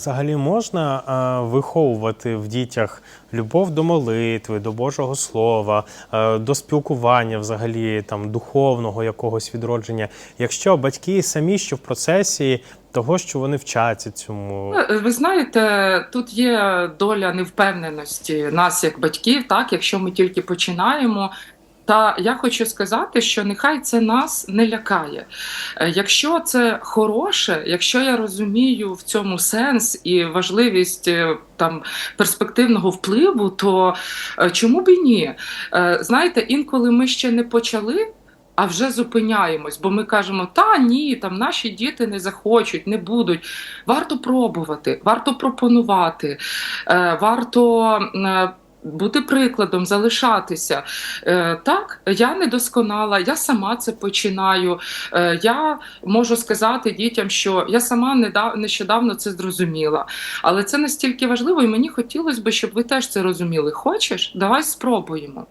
Взагалі можна виховувати в дітях любов до молитви, до Божого Слова, до спілкування, взагалі там духовного якогось відродження, якщо батьки самі ще в процесі того, що вони вчаться цьому. Е, Ви знаєте, тут є доля невпевненості нас як батьків, так якщо ми тільки починаємо. Та я хочу сказати, що нехай це нас не лякає. Е, Якщо це хороше, якщо я розумію в цьому сенс і важливість е, там перспективного впливу, то е, чому б і ні? Знаєте, інколи ми ще не почали. А вже зупиняємось, бо ми кажемо, та ні, там наші діти не захочуть, не будуть. Варто пробувати, варто пропонувати, варто бути прикладом, залишатися. Е, Так, я недосконала, я сама це починаю. Е, Я можу сказати дітям, що я сама нещодавно це зрозуміла. Але це настільки важливо, і мені хотілося б, щоб ви теж це розуміли. Хочеш? Давай спробуємо.